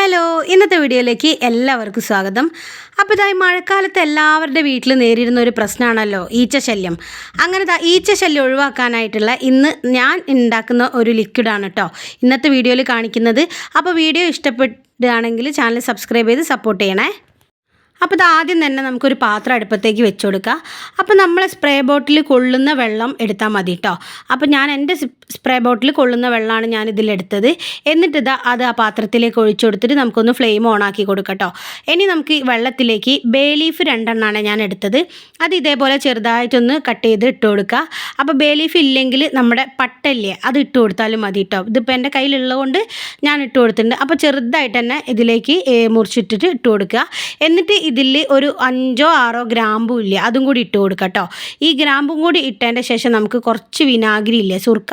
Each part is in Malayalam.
ഹലോ ഇന്നത്തെ വീഡിയോയിലേക്ക് എല്ലാവർക്കും സ്വാഗതം. അപ്പോൾ ഇതായി മഴക്കാലത്ത് എല്ലാവരുടെ വീട്ടിൽ നേരിടുന്ന ഒരു പ്രശ്നമാണല്ലോ ഈച്ച ശല്യം അങ്ങനെ ദാ ഈച്ച ശല്യം ഒഴിവാക്കാനായിട്ടുള്ള ഇന്ന് ഞാൻ ഉണ്ടാക്കുന്ന ഒരു ലിക്വിഡാണ് കേട്ടോ ഇന്നത്തെ വീഡിയോയിൽ കാണിക്കുന്നത്. അപ്പോൾ വീഡിയോ ഇഷ്ടപ്പെടുകയാണെങ്കിൽ ചാനൽ സബ്സ്ക്രൈബ് ചെയ്ത് സപ്പോർട്ട് ചെയ്യണേ. അപ്പോൾ ഇത് ആദ്യം തന്നെ നമുക്കൊരു പാത്രം അടുപ്പത്തേക്ക് വെച്ച് കൊടുക്കുക അപ്പോൾ നമ്മൾ സ്പ്രേ ബോട്ടിൽ കൊള്ളുന്ന വെള്ളം എടുത്താൽ മതി കേട്ടോ അപ്പോൾ ഞാൻ എന്റെ സ്പ്രേ ബോട്ടിൽ കൊള്ളുന്ന വെള്ളമാണ് ഞാൻ ഇതിലെടുത്തത്. എന്നിട്ട് ഇതാ അത് ആ പാത്രത്തിലേക്ക് ഒഴിച്ചു കൊടുത്തിട്ട് നമുക്കൊന്ന് ഫ്ലെയിം ഓൺ ആക്കി കൊടുക്കട്ടോ ഇനി നമുക്ക് വെള്ളത്തിലേക്ക് ബേ ലീഫ് രണ്ടെണ്ണമാണ് ഞാൻ എടുത്തത്. അത് ഇതേപോലെ ചെറുതായിട്ടൊന്ന് കട്ട് ചെയ്ത് ഇട്ട് കൊടുക്കുക അപ്പോൾ ബേ ലീഫ് ഇല്ലെങ്കിൽ നമ്മുടെ പട്ടല്ലേ അത് ഇട്ട് കൊടുത്താലും മതി കേട്ടോ ഇതിപ്പോൾ എന്റെ കയ്യിലുള്ളതുകൊണ്ട് ഞാൻ ഇട്ട് കൊടുത്തിട്ടുണ്ട്. അപ്പോൾ ചെറുതായിട്ട് തന്നെ ഇതിലേക്ക് മുറിച്ചിട്ടിട്ട് ഇട്ട് കൊടുക്കുക. എന്നിട്ട് ഇതിൽ ഒരു അഞ്ചോ ആറോ ഗ്രാമ്പും ഇല്ല അതും കൂടി ഇട്ട് കൊടുക്കുക കേട്ടോ. ഈ ഗ്രാമ്പും കൂടി ഇട്ടതിന്റെ ശേഷം നമുക്ക് കുറച്ച് വിനാഗിരി ഇല്ലേ സുർക്ക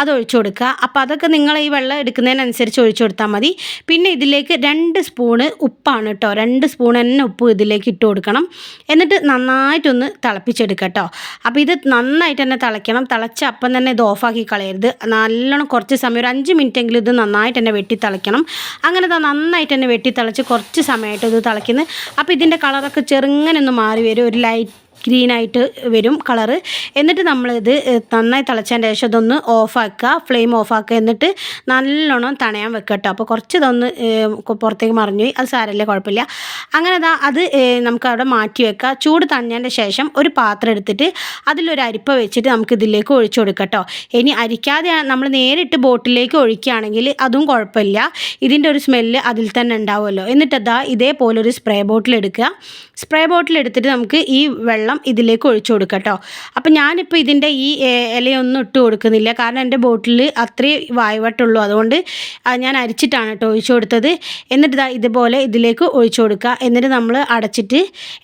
അത് ഒഴിച്ചു കൊടുക്കുക അപ്പോൾ അതൊക്കെ നിങ്ങൾ ഈ വെള്ളം എടുക്കുന്നതിനനുസരിച്ച് ഒഴിച്ചു കൊടുത്താൽ മതി. പിന്നെ ഇതിലേക്ക് രണ്ട് സ്പൂണ് ഉപ്പാണ് കേട്ടോ. രണ്ട് സ്പൂൺ തന്നെ ഉപ്പ് ഇതിലേക്ക് ഇട്ട് കൊടുക്കണം. എന്നിട്ട് നന്നായിട്ടൊന്ന് തിളപ്പിച്ചെടുക്കുക കേട്ടോ. അപ്പോൾ ഇത് നന്നായിട്ട് തന്നെ തിളയ്ക്കണം. തിളച്ച അപ്പം തന്നെ ഇത് ഓഫാക്കി കളയരുത്. നല്ലോണം കുറച്ച് സമയം ഒരു അഞ്ച് മിനിറ്റെങ്കിലും ഇത് നന്നായിട്ട് തന്നെ വെട്ടി തിളയ്ക്കണം. അങ്ങനെ നന്നായിട്ട് തന്നെ വെട്ടി തിളച്ച് കുറച്ച് സമയമായിട്ട് ഇത് തിളയ്ക്കുന്നത് അപ്പോൾ ഇതിന്റെ കളറൊക്കെ ചെറുങ്ങനെ ഒന്ന് മാറി വരും. ഒരു ലൈറ്റ് ഗ്രീനായിട്ട് വരും കളറ് എന്നിട്ട് നമ്മളിത് നന്നായി തിളച്ചതിന്റെ ശേഷം ഇതൊന്ന് ഓഫാക്കുക ഫ്ലെയിം ഓഫാക്കുക എന്നിട്ട് നല്ലോണം തണയാൻ വെക്കട്ടോ കേട്ടോ. അപ്പോൾ കുറച്ച് ഇതൊന്ന് പുറത്തേക്ക് മറിഞ്ഞു അത് സാരമല്ലേ കുഴപ്പമില്ല. അങ്ങനെ ദാ അത് നമുക്ക് അവിടെ മാറ്റി വെക്കാം. ചൂട് തണിഞ്ഞതിന്റെ ശേഷം ഒരു പാത്രം എടുത്തിട്ട് അതിലൊരു അരിപ്പ വെച്ചിട്ട് നമുക്ക് ഇതിലേക്ക് ഒഴിച്ചു കൊടുക്കാം ഇനി അരിക്കാതെ നമ്മൾ നേരിട്ട് ബോട്ടിലേക്ക് ഒഴിക്കുകയാണെങ്കിൽ അതും കുഴപ്പമില്ല. ഇതിന്റെ ഒരു സ്മെല്ല് അതിൽ തന്നെ ഉണ്ടാവുമല്ലോ. എന്നിട്ട് അതാ ഇതേപോലെ ഒരു സ്പ്രേ ബോട്ടിൽ എടുക്കുക. സ്പ്രേ ബോട്ടിൽ എടുത്തിട്ട് നമുക്ക് ഈ വെള്ളം ഇതിലേക്ക് ഒഴിച്ചു കൊടുക്കാം കേട്ടോ അപ്പം ഞാനിപ്പോൾ ഇതിന്റെ ഈ ഇലയൊന്നും ഇട്ട് കൊടുക്കുന്നില്ല. കാരണം എന്റെ ബോട്ടിൽ അത്രയും വായവട്ടുള്ളൂ. അതുകൊണ്ട് ഞാൻ അരിച്ചിട്ടാണ് കേട്ടോ ഒഴിച്ചു കൊടുത്തത്. എന്നിട്ട് ഇതാ ഇതുപോലെ ഇതിലേക്ക് ഒഴിച്ചു കൊടുക്കുക. എന്നിട്ട് നമ്മൾ അടച്ചിട്ട്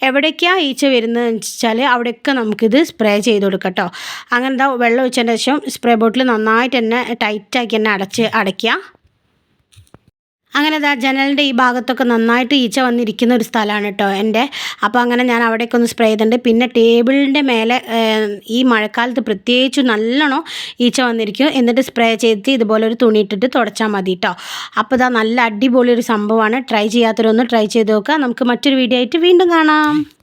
എവിടേക്കാണ് ഈച്ച വരുന്നതെന്ന് വെച്ചാൽ അവിടെയൊക്കെ നമുക്കിത് സ്പ്രേ ചെയ്ത് കൊടുക്കാം കേട്ടോ. അങ്ങനെ എന്താ വെള്ളം ഒഴിച്ചതിന് ശേഷം സ്പ്രേ ബോട്ടിൽ നന്നായിട്ട് തന്നെ ടൈറ്റാക്കി തന്നെ അടച്ച് അടയ്ക്കുക. അങ്ങനെ ദാ ജനലിന്റെ ഈ ഭാഗത്തൊക്കെ നന്നായിട്ട് ഈച്ച വന്നിരിക്കുന്ന ഒരു സ്ഥലമാണ് കേട്ടോ എന്റെ. അപ്പോൾ അങ്ങനെ ഞാൻ അവിടേക്ക് ഒന്ന് സ്പ്രേ ചെയ്തിട്ടുണ്ട്. പിന്നെ ടേബിളിന്റെ മേലെ ഈ മഴക്കാലത്ത് പ്രത്യേകിച്ച് നല്ലോണം ഈച്ച വന്നിരിക്കും. എന്നിട്ട് സ്പ്രേ ചെയ്തിട്ട് ഇതുപോലെ ഒരു തുണി ഇട്ടിട്ട് തുടച്ചാൽ മതി കേട്ടോ. അപ്പോൾ ഇതാ നല്ല അടിപൊളി ഒരു സംഭവമാണ്. ട്രൈ ചെയ്യാത്തവരൊന്ന് ട്രൈ ചെയ്ത് നോക്കുക. നമുക്ക് മറ്റൊരു വീഡിയോ ആയിട്ട് വീണ്ടും കാണാം.